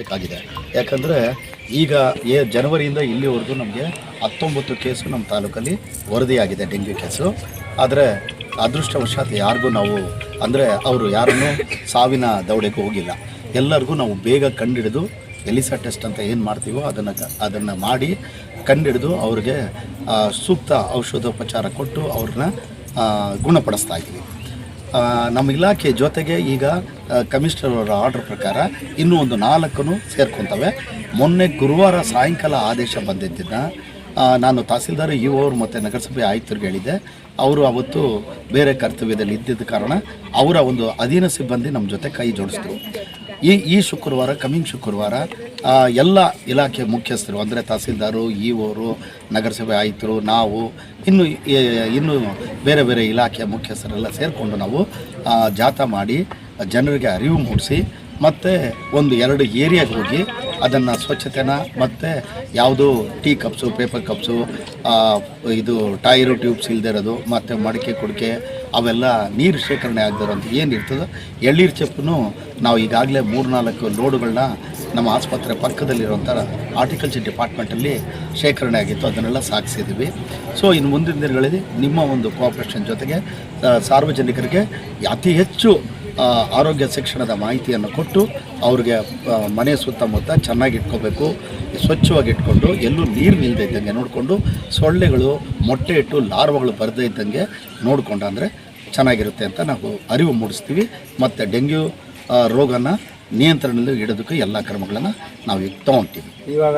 ಬೇಕಾಗಿದೆ ಯಾಕಂದರೆ ಈಗ ಏ ಜನವರಿಯಿಂದ ಇಲ್ಲಿವರೆಗೂ ನಮಗೆ ಹತ್ತೊಂಬತ್ತು ಕೇಸು ನಮ್ಮ ತಾಲೂಕಲ್ಲಿ ವರದಿಯಾಗಿದೆ ಡೆಂಗ್ಯೂ ಕೇಸು. ಆದರೆ ಅದೃಷ್ಟವಶಾತ್ ಯಾರಿಗೂ ನಾವು, ಅಂದರೆ ಅವರು ಯಾರನ್ನು ಸಾವಿನ ದೌಡೆಗೆ ಹೋಗಿಲ್ಲ. ಎಲ್ಲರಿಗೂ ನಾವು ಬೇಗ ಕಂಡಿಡಿದು ಎಲಿಸಾ ಟೆಸ್ಟ್ ಅಂತ ಏನು ಮಾಡ್ತೀವೋ ಅದನ್ನು ಅದನ್ನು ಮಾಡಿ ಕಂಡಿಡಿದು ಅವ್ರಿಗೆ ಸೂಕ್ತ ಔಷಧೋಪಚಾರ ಕೊಟ್ಟು ಅವ್ರನ್ನ ಗುಣಪಡಿಸ್ತಾ ಇದ್ದೀವಿ. ನಮ್ಮ ಇಲಾಖೆ ಜೊತೆಗೆ ಈಗ ಕಮಿಷನರ್ ಅವರ ಆರ್ಡರ್ ಪ್ರಕಾರ ಇನ್ನೂ ಒಂದು ನಾಲ್ಕನ್ನು ಸೇರ್ಕೊತವೆ. ಮೊನ್ನೆ ಗುರುವಾರ ಸಾಯಂಕಾಲ ಆದೇಶ ಬಂದಿದ್ದನ್ನ ನಾನು ತಹಸೀಲ್ದಾರ್ ಯು ಅವರು ಮತ್ತು ನಗರಸಭೆ ಆಯುಕ್ತರಿಗೆ ಹೇಳಿದ್ದೆ. ಅವರು ಅವತ್ತು ಬೇರೆ ಕರ್ತವ್ಯದಲ್ಲಿ ಇದ್ದಿದ್ದ ಕಾರಣ ಅವರ ಒಂದು ಅಧೀನ ಸಿಬ್ಬಂದಿ ನಮ್ಮ ಜೊತೆ ಕೈ ಜೋಡಿಸಿದ್ರು. ಈ ಈ ಶುಕ್ರವಾರ, ಕಮಿಂಗ್ ಶುಕ್ರವಾರ ಎಲ್ಲ ಇಲಾಖೆ ಮುಖ್ಯಸ್ಥರು, ಅಂದರೆ ತಹಸೀಲ್ದಾರು ಇ ಓರು ನಗರಸಭೆ ಆಯಿತು ನಾವು, ಇನ್ನು ಇನ್ನು ಬೇರೆ ಬೇರೆ ಇಲಾಖೆಯ ಮುಖ್ಯಸ್ಥರೆಲ್ಲ ಸೇರಿಕೊಂಡು ನಾವು ಜಾಥಾ ಮಾಡಿ, ಜನರಿಗೆ ಅರಿವು ಮೂಡಿಸಿ ಮತ್ತು ಒಂದು ಎರಡು ಏರಿಯಾಗೆ ಹೋಗಿ ಅದನ್ನು ಸ್ವಚ್ಛತೆನ ಮತ್ತು ಯಾವುದು ಟೀ ಕಪ್ಸು, ಪೇಪರ್ ಕಪ್ಸು ಇದು ಟೈರು ಟ್ಯೂಬ್ಸ್ ಇಲ್ಲದೆ ಇರೋದು, ಮತ್ತು ಮಡಿಕೆ, ಕುಡಿಕೆ, ಅವೆಲ್ಲ ನೀರು ಶೇಖರಣೆ ಆಗದಿರೋಂಥ ಏನು ಇರ್ತದೋ ಎಳ್ಳೀರು ಚೆಪ್ಪನ್ನು ನಾವು ಈಗಾಗಲೇ ಮೂರು ನಾಲ್ಕು ಲೋಡುಗಳನ್ನ ನಮ್ಮ ಆಸ್ಪತ್ರೆ ಪಕ್ಕದಲ್ಲಿರುವಂಥ ಆರ್ಟಿಕಲ್ಚರ್ ಡಿಪಾರ್ಟ್ಮೆಂಟಲ್ಲಿ ಶೇಖರಣೆ ಆಗಿತ್ತು, ಅದನ್ನೆಲ್ಲ ಸಾಗಿಸಿದ್ದೀವಿ ಸೊ ಇನ್ನು ಮುಂದಿನ ದಿನಗಳಲ್ಲಿ ನಿಮ್ಮ ಒಂದು ಕೋಆಪ್ರೇಷನ್ ಜೊತೆಗೆ ಸಾರ್ವಜನಿಕರಿಗೆ ಅತಿ ಹೆಚ್ಚು ಆರೋಗ್ಯ ಶಿಕ್ಷಣದ ಮಾಹಿತಿಯನ್ನು ಕೊಟ್ಟು ಅವ್ರಿಗೆ ಮನೆ ಸುತ್ತಮುತ್ತ ಚೆನ್ನಾಗಿ ಇಟ್ಕೋಬೇಕು, ಸ್ವಚ್ಛವಾಗಿ ಇಟ್ಕೊಂಡು, ಎಲ್ಲೂ ನೀರು ನಿಲ್ಲದೆ ಇದ್ದಂಗೆ ನೋಡಿಕೊಂಡು, ಸೊಳ್ಳೆಗಳು, ಮೊಟ್ಟೆ ಇಟ್ಟು ಲಾರ್ವಗಳು ಬರದೇ ಇದ್ದಂಗೆ ನೋಡಿಕೊಂಡು ಅಂದರೆ ಚೆನ್ನಾಗಿರುತ್ತೆ ಅಂತ ನಾವು ಅರಿವು ಮೂಡಿಸ್ತೀವಿ. ಮತ್ತು ಡೆಂಗ್ಯೂ ರೋಗನ ನಿಯಂತ್ರಣದಲ್ಲಿ ಇಡೋದಕ್ಕೆ ಎಲ್ಲ ಕ್ರಮಗಳನ್ನು ನಾವು ಈಗ ತೊಗೊಳ್ತೀವಿ ಇವಾಗ